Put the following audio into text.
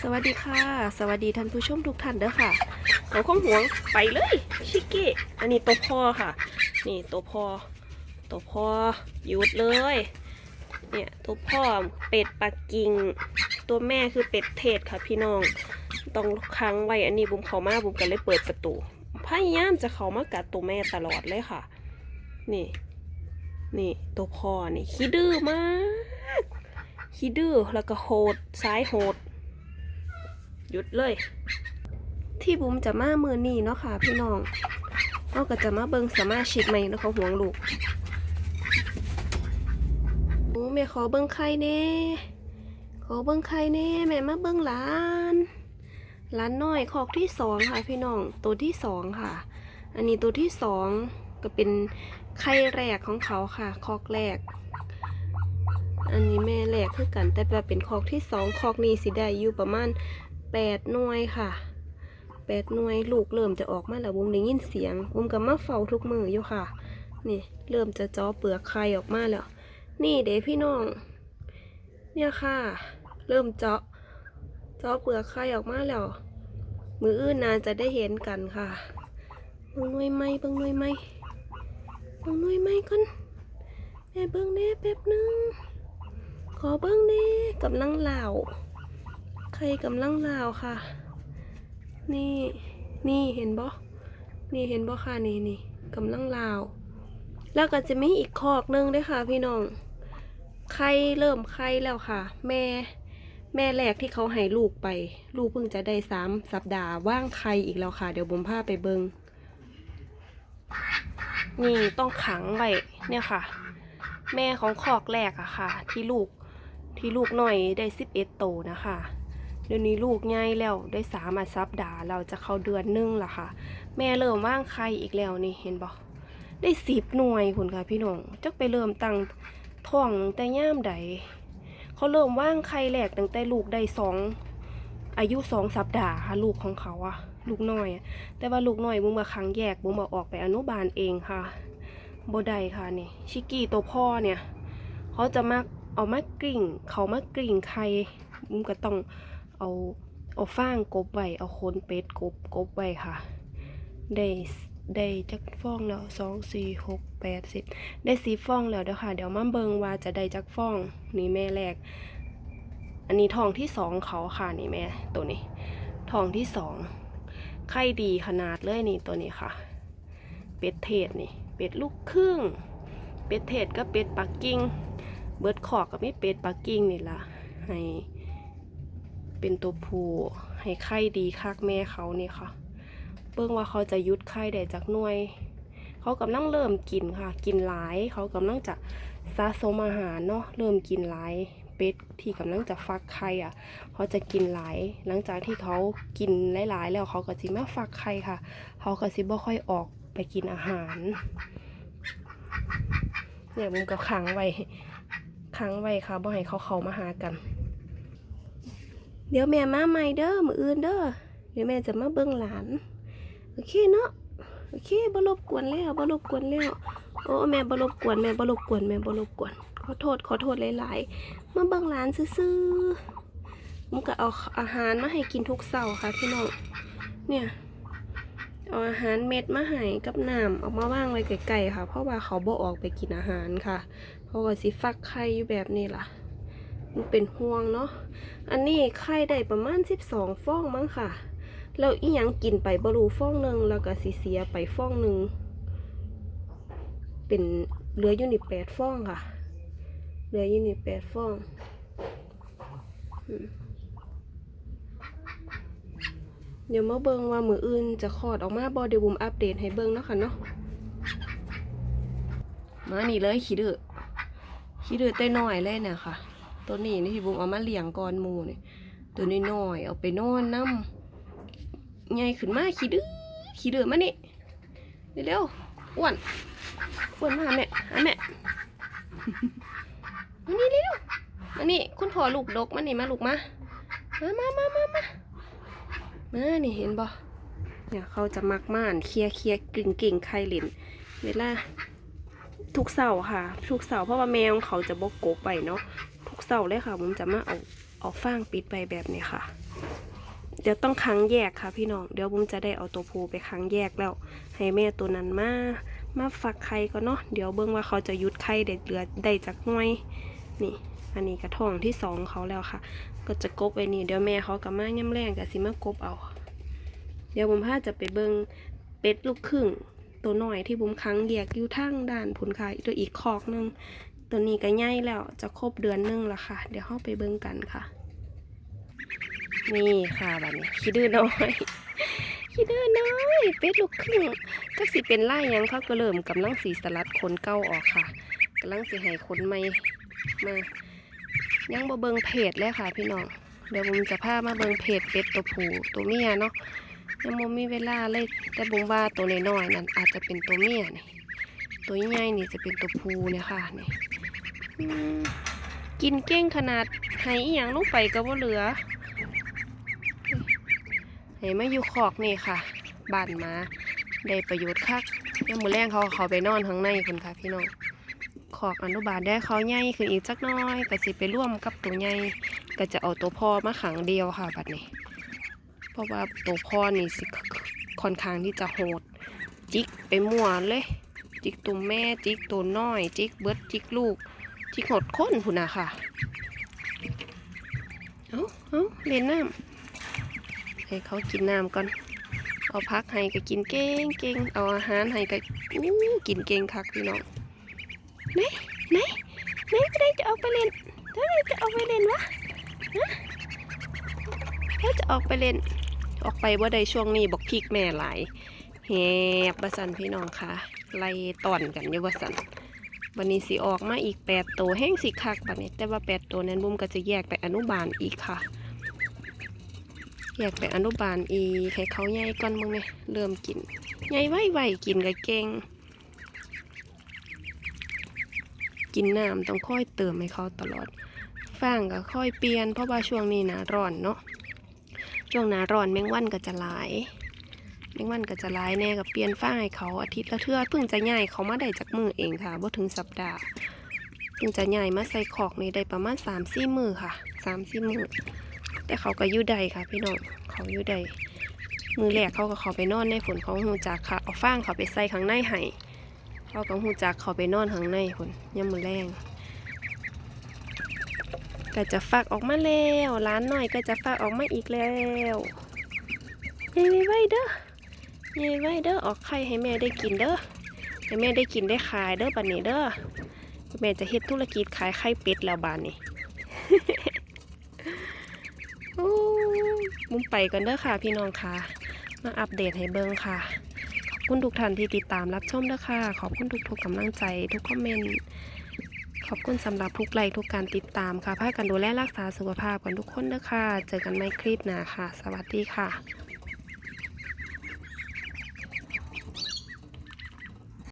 สวัสดีค่ะ สวัสดีท่านผู้ชมทุกท่านเด้อค่ะตัวข้องหวงไปเลยชิกกี้อันนี้ตัวพ่อค่ะ นี่ตัวพ่อตัวพ่อหยุดเลยเนี่ยตัวพ่อเป็ดปักกิ่ง ตัวแม่คือเป็ดเทศค่ะพี่น้องต้องค้างไว้อันนี้บุมเขามาบุมก็เลยเปิดประตูพยายามจะเขามากัดตัวแม่ตลอดเลยค่ะ นี่ นี่ตัวพ่อนี่ขี้ดื้อมาก ขี้ดื้อแล้วก็โหดซ้ายโหด หยุดเลย ที่บุ๋มจะมามือนี้เนาะค่ะ พี่น้องเราก็จะมาเบิ่งสมาชิกใหม่นะเขาห่วงลูกโอ้แม่ขอเบิ่งไข่แน่ขอเบิ่งไข่แน่แม่มาเบิ่งหลานหลานน้อยคอกที่สองค่ะ พี่น้องตัวที่สองค่ะ อันนี้ตัวที่สองก็เป็นไข่แรกของเขาค่ะ คอกแรก อันนี้แม่แรกคือกัน แต่ว่าเป็นคอกที่สองคอกนี้สิได้อยู่ประมาณแปดหน่วยค่ะแปดหน่วยลูกเริ่มจะออกมาแล้วบุ้มได้ยินเสียงบุ้มกับมาเฝ้าทุกมืออยู่ค่ะ นี่เริ่มจะจ้อเปลือกไข่ออกมาแล้ว นี่เด้พี่น้อง เนี่ยค่ะ เริ่มเจาะเจาะเปลือกไข่ออกมาแล้ว มืออื่นนานจะได้เห็นกันค่ะเบิ่งหน่วยไหมเบิ่งหน่วยไหมเบิ่งหน่วยไหมก่อนแม่เบิ่งแน่แป๊บหนึง อเบิ่งแน่กำลังเหล่าใครกำลังเหล่าค่ะ นี่นี่เห็นบ่นี่เห็นบ่ค่ะนี่นี่กำลังเหล่าแล้วก็จะมีอีกคอกหนึงด้วยค่ะ พี่น้องไข่เริ่มไข่แล้วค่ะ แม่ แม่แรกที่เขาให้ลูกไป ลูกเพิ่งจะได้สามสัปดาห์ว่างไข่อีกแล้วค่ะ เดี๋ยวบุมพาไปเบิงนี่ต้องขังไว้เนี่ยค่ะ แม่ของคอกแรกอะค่ะ ที่ลูก ที่ลูกหน่อยได้สิบเอ็ดโตนะคะเดี๋ยวนี้ลูกใหญ่แล้วได้สามอาสัปดาเราจะเข้าเดือนหนึงละค่ะ แม่เริ่มว่างไข่อีกแล้วนี่เห็นบ่ได้สิบหน่วยคุณค่ะพี่น้องจักไปเริ่มตั้งท้องตั้งแต่ย่ามใดเขาเริ่มว่างไข่แรกตั้งแต่ลูกได้สองอายุสองสัปดาห์ค่ะลูกของเขาอะลูกน้อย แต่ว่าลูกน้อยบุ้มมาครั้งแยกบุ้มมาออกไปอนุบาลเองค่ะโบได้ค่ะนี่ชิกกี้ตัวพ่อเนี่ย เขาจะมา เอามากริ่ง เขามากริ่งไข่มุมก็ต้องเอาเอาฟางกบไว้เอาโคนเป็ดกบกบไว้ค่ะ ได้ได้จักฟองแล้วสองสี่หกแปดสิบได้สีฟองแล้วเดี๋ยวค่ะ เดี๋ยวมาเบิงว่าจะได้จักฟองนี่แม่แรก อันนี้ทองที่สองเขาค่ะนี่แม่ตัวนี้ทองที่สองไข่ดีขนาดเลยนี่ตัวนี้ค่ะ เป็ดเทศนี่ เป็ดลูกครึ่ง เป็ดเทศก็เป็ดปักกิ่ง เบิดขอกกับไม่เป็ดปักกิ่งนี่ล่ะให้เป็นตัวผู้ให้ไข่ดีคักแม่เขานี่ค่ะ เบิ่งว่าเขาจะยุดไข่ได้จากหน่วย เขากำลังเริ่มกินค่ะ กินหลาย เขากำลังจะสะสมอาหารเนาะเริ่มกินหลายเป็ดที่กำลังจะฟักไข่อะ เขาจะกินหลาย หลังจากที่เขากินหลายๆ แล้วเขาก็สิมาฟักไข่ค่ะ เขาก็สิบ่ค่อยออกไปกินอาหารเนี่ยมุมก็ขังไว้ ค้างไว้ค่ะบ่ให้เขาเขามาหากัน เดี๋ยวแม่มาใหม่เด้อมืออื่นเด้อเดี๋ยวแม่จะมาเบิ่งหลาน โอเคเนาะโอเคบ่รบกวนแล้วบ่รบกวนแล้วโอ้แม่บ่รบกวนแม่บ่รบกวนแม่บ่รบกวน ขอโทษขอโทษหลายๆมาเบิ่งหลานซื่อๆมุกก็เอาอาหารมาให้กินทุกเช้าค่ะพี่น้องเนี่ยเอาอาหารเม็ดมาให้กับน้ำเอามาว่างไว้ไกลๆค่ะ เพราะว่าเขาบ่ออกไปกินอาหารค่ะ เพราะว่าสิฟักไข่อยู่แบบนี้ล่ะ มันเป็นห่วงเนาะ อันนี้ไข่ได้ประมาณ 12 ฟองมั้งค่ะ แล้วอีหยังกินไปบรูฟองหนึ่งแล้วก็สิเสียไปฟองหนึ่ง เป็นเหลืออยู่นี่แปดฟองค่ะ เหลืออยู่นี่แปดฟองเดี๋ยวมาเบิงว่ามืออื่นจะคลอดออกมาบอเดี๋ยวบุมอัปเดตให้เบิงเนาะค่ะเนาะ มานี่เลยขี้ดื้อ ขี้ดื้อแต่น้อยเลยเนี่ยค่ะ ตัวนี้นี่ที่บุ้มเอามาเลี้ยงก่อนหมูนี่ตัวนี้น้อยเอาไปนอนน้ำใหญ่ขึ้นมาขี้ดื้อขี้ดื้อมานี่เร็วๆอ้วนอ้วนมาแม่หาแม่มานี่เร็วมานี่คุณพ่อลูกดกมานี่มาลูกมามามามามามามานี่เห็นบ่เนี่ยเขาจะมักม่านเคลียร์เคลียร์กิ่งเก่งๆใครเล่นเวลา ทุกเสาร์ค่ะ ทุกเสาร์เพราะว่าแมวเขาจะบกโกบไปเนาะทุกเสาร์เลยค่ะผมจะมาเอาเอาฟางปิดไปแบบนี้ค่ะ เดี๋ยวต้องขังแยกค่ะ พี่น้องเดี๋ยวบุ้มจะได้เอาตัวผูไปขังแยกแล้ว ให้แม่ตัวนั้นมามาฟักไข่ก็เนาะเดี๋ยวเบิ่งว่าเขาจะยุดไข่ได้เหลือได้จากหน่วยนี่อันนี้กระท้องที่สองเขาแล้วค่ะ ก็จะกบไว้นี่เดี๋ยวแม่เขากับมาย่ำแรงกับสิมากบเอา เดี๋ยวบุ้มพาจะไปเบิ่งเป็ดลูกครึ่ง ตัวหน่อยที่บุ้มขังแยกอยู่ทางด้านผุนค่ะตัวอีกคอกหนึงตัวนี้ก็ใหญ่แล้วจะครบเดือนนึงและค่ะ เดี๋ยวเข้าไปเบิ่งกันค่ะ นี่ค่ะบัดนี้ขี้ดื้อน้อยขี้ดื้อน้อยเป็ดลูกครึ่งจักสิเป็นไล่ยังเขาก็เริ่มกำลังสีสลัดขนเก้าออกค่ะกำลังสิให้ขนใหม่มายังบ่เบิงเพจเลยค่ะพี่น้องเดี๋ยวผมจะพามาเบิงเพจเป็ดตัวผู้ตัวเมียเนาะ ยังบ่มีเวลาเลยแต่บุมว่าตัวน้อยๆนั่นอาจจะเป็นตัวเมียนี่ตัวใหญ่นี่จะเป็นตัวผู้เนี่ยค่ะนี่กินเก่งขนาดให้อหยังลงไปก็บ่เหลือให้มาอยู่คอกนี่ค่ะบานมาได้ประโยชน์คักยังมือแรงเขาเขาไปนอนข้างในคนค่ะพี่น้องคอกอนุบาลได้เขาใหญ่ขึ้นอีกจักน้อยก็สิไปร่วมกับตัวใหญ่ก็จะเอาตัวพ่อมาขังเดียวค่ะบัดนี้ เพราะว่าตัวพ่อนี่สิค่อนข้างที่จะโหด จิกไปมั่วเลย จิกตัวแม่จิกตัวน้อย จิกเบิดจิกลูก จิกหดค้นพุ่นนะค่ะ เอาเอาเล่นน้ำให้เขากินน้ำก่อน เอาพักให้ก็กินเก่งเก่งเอาอาหารให้ก็อู้กินเก่งคักพี่น้องไหนไหนไหนจะได้จะออกไปเล่นเท่าไรจะออกไปเล่นวะฮะเฮ้ยจะออกไปเล่น ออกไปว่าใดช่วงนี้บอกพริกแม่หลายแหบบัสันพี่น้องค่ะไล่ตอนกันอยู่บัสันวันนี้สิออกมาอีกแปดตัวแห้งสิคักบัดนี้ แต่ว่าแปดตัวนั้นบุ้มก็จะแยกไปอนุบาลอีกค่ะอยกไปอนุบาลอีให้เขาใหญ่ก่อนมึงเนี่ยเริ่มกินใหญ่ไวไวกินก็เก่งกินน้ำต้องค่อยเติมให้เขาตลอดฟางก็ค่อยเปลี่ยนเพราะว่าช่วงนี้นาร้อนเนาะ ช่วงหน้าร้อนแมงวันก็จะหลายแมงวันก็จะหลายแน่กับเปลี่ยนฟาให้เขาอาทิตย์ละเทื่อเพิ่งจะใหญ่เขามาได้จากมือเองค่ะบ่ถึงสัปดาห์เพิ่งจะใหญ่มาใส่ขอกในได้ประมาณ3ามสี่มือค่ะ3ามสี่มือแต่เขาก็ยู่ใดค่ะพี่น้องเขายู่ใดมือแรกเขาก็เขาไปนอนในฝนเขาหูจักค่ะเอาฟางเขาไปใส่ข้างในให้เขาก็หูจักเขาไปนอนข้างในฝนย่ำมือแรง ก็จะฟักออกมาแล้วร้านหน่อยก็จะฟักออกมาอีกแล้วเย้ไว้เด้อเย้ไว้เด้อออกไข่ให้แม่ได้กินเด้อให้แม่ได้กินได้ขายเด้อบัดนี้เด้อแม่จะเฮ็ดธุรกิจขายไข่เป็ดแล้วบานนี้โอ้มุมไปกันเด้อค่ะพี่น้องค่ะ มาอัปเดตให้เบิ่งค่ะ ขอบคุณทุกท่านที่ติดตามรับชมเด้อค่ะ ขอบคุณทุกๆกำลังใจทุกคอมเมนต์ ขอบคุณสำหรับทุกไลค์ทุกการติดตามค่ะพากันดูแลรักษาสุขภาพกันทุกคนเด้อค่ะ เจอกันใหม่คลิปหน้าค่ะ สวัสดีค่ะ